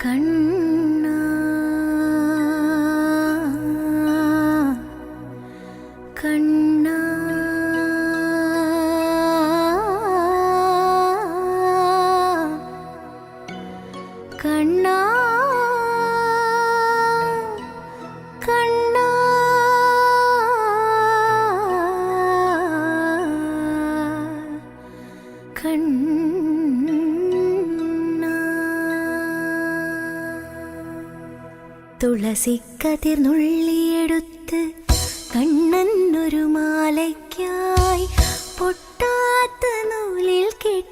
കണ്ണ. കണ്ണ. കണ്ണ. തുളസിക്കതിർന്നുള്ളിയെടുത്ത് കണ്ണൻ ഒരു മാലയ്ക്കായി പൊട്ടാത്ത നൂലിൽ കെട്ടി